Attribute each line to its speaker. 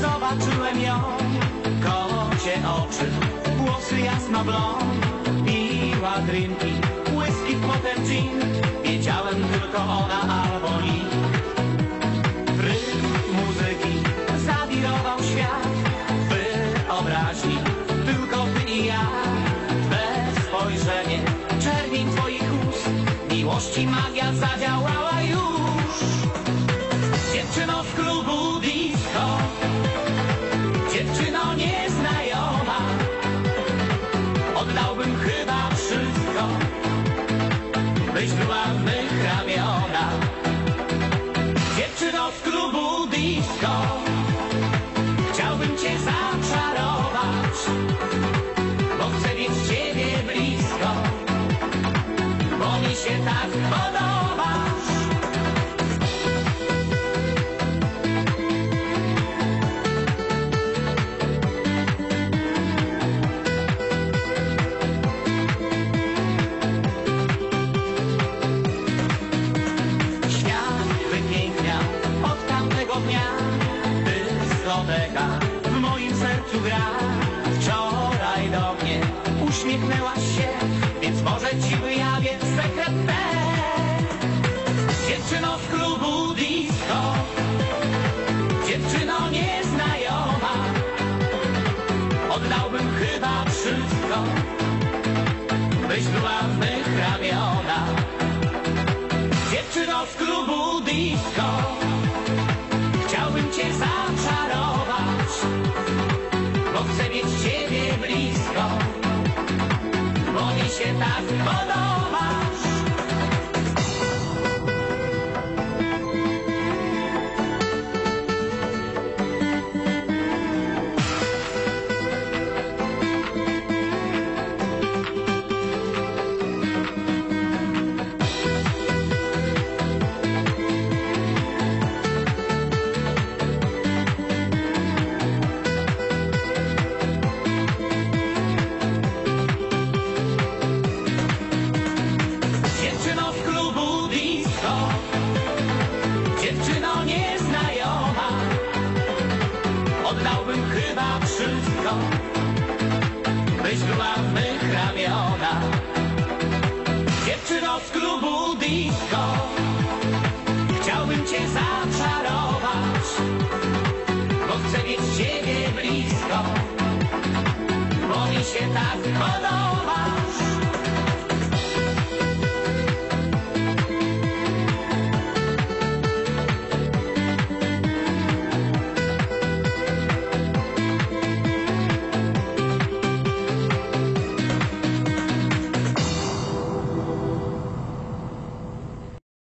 Speaker 1: zobaczyłem ją. Kocie oczy, włosy jasno blond, piła drinki, whisky, potem gin. Wiedziałem tylko ona albo nikt. Rytm muzyki zawirował świat wyobraźni, tylko ty i ja. Twe spojrzenie, czerwień twoich ust, miłości magia zadziałała już. Dziewczyno z klubu byś była mych ramionach. Dziewczyno z klubu disco, chciałbym cię zaczarować, bo chcę mieć ciebie blisko, bo mi się tak podobasz. Tamtego dnia Dyskoteka w moim sercu gra. Wczoraj do mnie uśmiechnęłaś się Więc może ci wyjawię sekret ten Dziewczyno z klubu disco Dziewczyno nieznajoma. Oddałbym chyba wszystko Byś była w mych ramionach. Dziewczyno z klubu disco blisko. Bo mi się tak wszystko Byś była w mych ramionach Dziewczyno z klubu disco. Chciałbym cię zaczarować Bo chcę mieć ciebie blisko. Bo mi się tak podoba